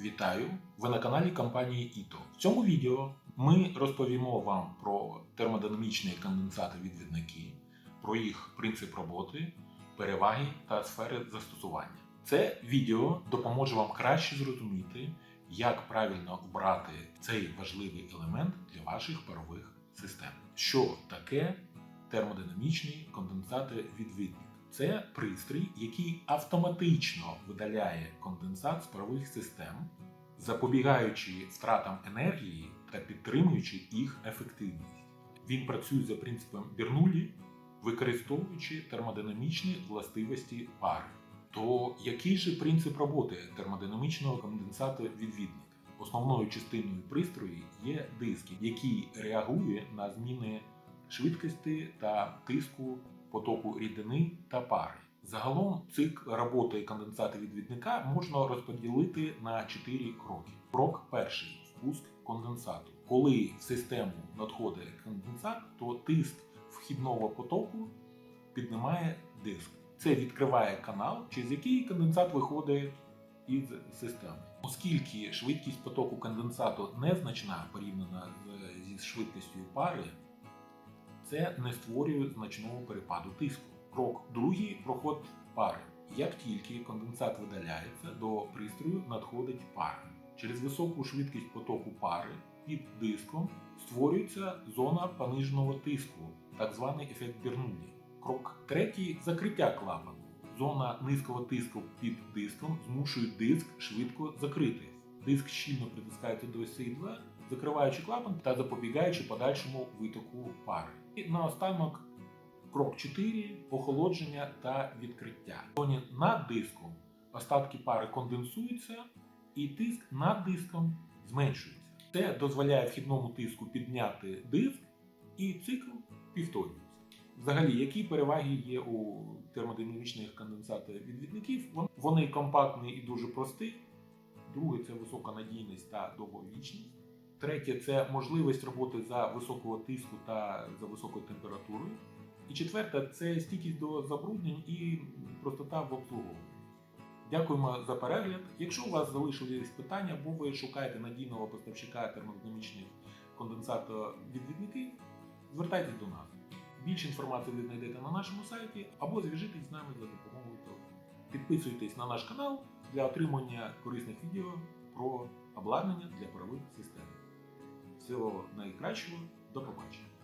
Вітаю! Ви на каналі компанії ІТО. В цьому відео ми розповімо вам про термодинамічні конденсати-відвідники, про їх принцип роботи, переваги та сфери застосування. Це відео допоможе вам краще зрозуміти, як правильно обрати цей важливий елемент для ваших парових систем. Що таке термодинамічний конденсати-відвідник? Це пристрій, який автоматично видаляє конденсат з парових систем, запобігаючи втратам енергії та підтримуючи їх ефективність. Він працює за принципом Бернулі, використовуючи термодинамічні властивості пари. То який же принцип роботи термодинамічного конденсату відвідника? Основною частиною пристрою є диск, який реагує на зміни швидкості та тиску потоку рідини та пари. Загалом цикл роботи конденсата відвідника можна розподілити на 4 кроки. Крок перший впуск конденсату. Коли в систему надходить конденсат, то тиск вхідного потоку піднімає диск. Це відкриває канал, через який конденсат виходить із системи. Оскільки швидкість потоку конденсату незначна порівняно зі швидкістю пари, це не створює значного перепаду тиску. Крок другий проход пари. Як тільки конденсат видаляється, до пристрою надходить пара. Через високу швидкість потоку пари під диском створюється зона пониженого тиску, так званий ефект Бернулі. Крок третій закриття клапану. Зона низького тиску під диском змушує диск швидко закритись. Диск щільно притискається до осі 2, закриваючи клапан та запобігаючи подальшому витоку пари. І наостанок крок 4 охолодження та відкриття. В зоні над диском остатки пари конденсуються і тиск над диском зменшується. Це дозволяє вхідному тиску підняти диск і цикл повторюється. Взагалі, які переваги є у термодинамічних конденсатів-відвідників? Вони компактні і дуже прості. Друге це висока надійність та довговічність. Третє це можливість роботи за високого тиску та за високою температурою. І четверте це стійкість до забруднень і простота в обслуговуванні. Дякуємо за перегляд. Якщо у вас залишились питання, або ви шукаєте надійного поставщика термодинамічних конденсатовідвідників, звертайтесь до нас. Більше інформації ви знайдете на нашому сайті або зв'яжитесь з нами за допомогою телефону. Підписуйтесь на наш канал для отримання корисних відео про обладнання для парових систем. Всього найкращого, до побачення!